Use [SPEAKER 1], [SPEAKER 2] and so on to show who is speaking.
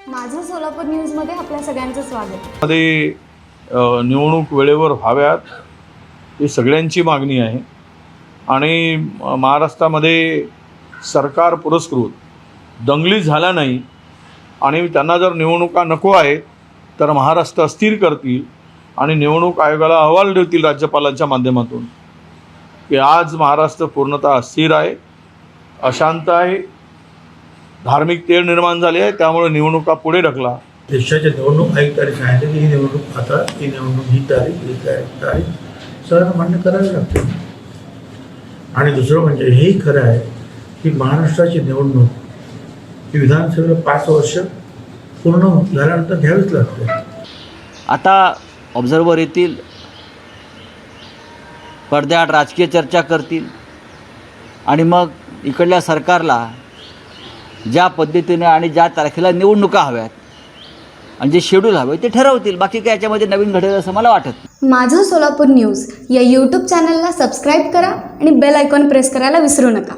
[SPEAKER 1] सोलापूर न्यूजमध्ये आपल्या सगळ्यांचं स्वागत.
[SPEAKER 2] मध्ये निवडणूक वेळेवर व्हाव्यात ही सगळ्यांची मागणी आहे. आणि महाराष्ट्रामध्ये सरकार पुरस्कृत दंगली झाला नाही आणि त्यांना जर निवडणुका नको आहेत तर महाराष्ट्र अस्थिर करतील आणि निवडणूक आयोगाला अहवाल देतील राज्यपालांच्या माध्यमातून की आज महाराष्ट्र पूर्णतः अस्थिर आहे अशांत आहे धार्मिक तेढ निर्माण झाली आहे त्यामुळे निवडणुका पुढे ढकला.
[SPEAKER 3] देशाच्या निवडणूक आयुक्तांनी सांगितलं की ही निवडणूक आता ही निवडणूक ही तारीख ही तारीख तारीख सगळ्यांना मान्य करावी लागते. आणि दुसरं म्हणजे हेही खरं आहे की महाराष्ट्राची निवडणूक ही विधानसभेला पाच वर्ष पूर्ण झाल्यानंतर घ्यावीच लागते.
[SPEAKER 4] आता ऑब्झर्वर येतील पडद्याआड राजकीय चर्चा करतील आणि मग इकडल्या सरकारला ज्या पद्धतीने आणि ज्या तारखेला निवडणुका हव्यात आणि जे शेड्यूल हवे ते ठरवतील. बाकी काय याच्यामध्ये नवीन घडेल असं मला वाटत
[SPEAKER 1] माझं सोलापूर न्यूज या यूट्यूब चॅनलला सबस्क्राईब करा आणि बेल आयकॉन प्रेस करायला विसरू नका.